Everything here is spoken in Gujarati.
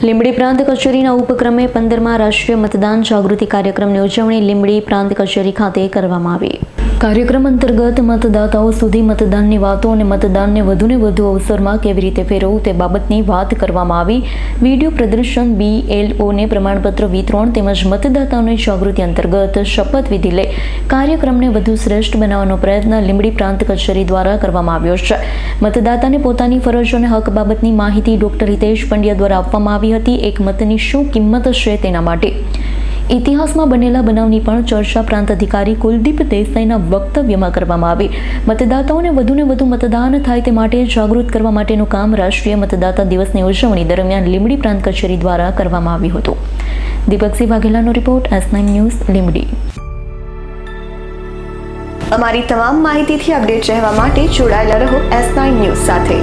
લીંબડી પ્રાંત કચેરીના ઉપક્રમે પંદરમાં રાષ્ટ્રીય મતદાન જાગૃતિ કાર્યક્રમની ઉજવણી લીંબડી પ્રાંત કચેરી ખાતે કરવામાં આવી. કાર્યક્રમ અંતર્ગત મતદાતાઓ સુધી મતદાનની વાતો અને મતદાનને વધુને વધુ અવસરમાં કેવી રીતે ફેરવવું તે બાબતની વાત કરવામાં આવી. વીડિયો પ્રદર્શન બીએલઓને પ્રમાણપત્ર વિતરણ તેમજ મતદાતાઓની જાગૃતિ અંતર્ગત શપથવિધિ લઈ કાર્યક્રમને વધુ શ્રેષ્ઠ બનાવવાનો પ્રયત્ન લીંબડી પ્રાંત કચેરી દ્વારા કરવામાં આવ્યો છે. મતદાતાને પોતાની ફરજો અને હક બાબતની માહિતી ડોક્ટર હિતેશ પંડ્યા દ્વારા આપવામાં આવી હતી. એક મતની શું કિંમત છે તેના માટે ઇતિહાસમાં બનેલા બનાવની પણ ચર્ચા પ્રાંત અધિકારી કુલદીપ દેસાઈના વક્તવ્યમાં કરવામાં આવી. મતદાતાઓને વધુને વધુ મતદાન થાય તે માટે જાગૃત કરવા માટેનું કામ રાષ્ટ્રીય મતદાતા દિવસની ઉજવણી દરમિયાન લીંબડી પ્રાંત કચેરી દ્વારા કરવામાં આવ્યું હતું. દીપકસિંહ વાઘેલાનો રિપોર્ટ એસ ન્યૂઝ લીંબડી. અમારી તમામ માહિતીથી અપડેટ રહેવા માટે જોડાયેલા રહો એસ ન્યૂઝ સાથે.